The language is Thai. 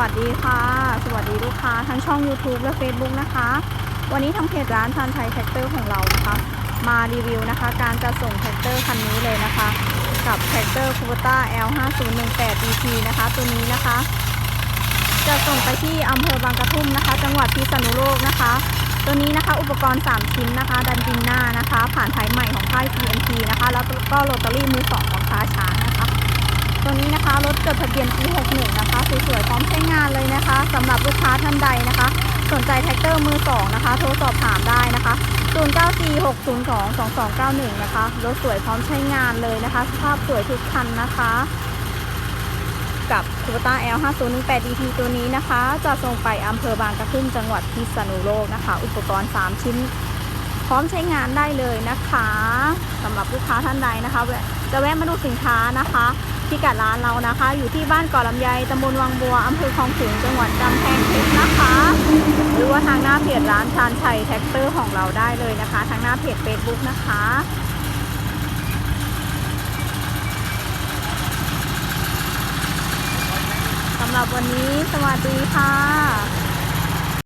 วัสดีค่ะ สวัสดีลูกค้าทั้งช่อง YouTube และ Facebook นะคะ วันนี้ทางเพจร้านชานชัยแท็กเตอร์ของเรานะคะมารีวิวนะคะ การจะส่งแท็กเตอร์คันนี้เลยนะคะ กับแท็กเตอร์คูเบต้า L5018 DT นะคะ ตัวนี้นะคะ จะส่งไปที่อำเภอบางกระทุ่มนะคะ จังหวัดพิษณุโลกนะคะ ตัวนี้นะคะอุปกรณ์ 3 ชิ้นนะคะ ดันดินหน้านะคะ ผ่านไทยใหม่ของค่าย CMP นะคะ แล้วก็โรตารี่มือสองของค้าช้าง ตัวนี้นะคะ รถจดทะเบียนปี61นะคะ สวยๆ พร้อมใช้งานเลยนะคะสำหรับลูกค้าท่านใดนะคะ สนใจแท็กเตอร์มือสองนะคะ โทรสอบถามได้นะคะ 0946022291 นะคะ รถสวยพร้อมใช้งานเลยนะคะ สภาพสวยทุกคันนะคะกับ t o y o t a L5018 DT ตัวนี้นะคะ จะส่งไปอำเภอบางกระทุ่มจังหวัดพิษณุโลกนะคะ อุปกรณ์ 3 ชิ้น พร้อมใช้งานได้เลยนะคะสำหรับลูกค้าท่านใดนะคะ จะแวะมาดูสินค้านะคะ พิกัดร้านเรานะคะ อยู่ที่บ้านเกาะลำไยตำบลวังบัวอำเภอคลองขลุงจังหวัดกำแพงเพชรนะคะ หรือว่าทางหน้าเพจร้านชานชัยแท็กเตอร์ของเราได้เลยนะคะ ทางหน้าเพจ Facebook นะคะสำหรับวันนี้สวัสดีค่ะ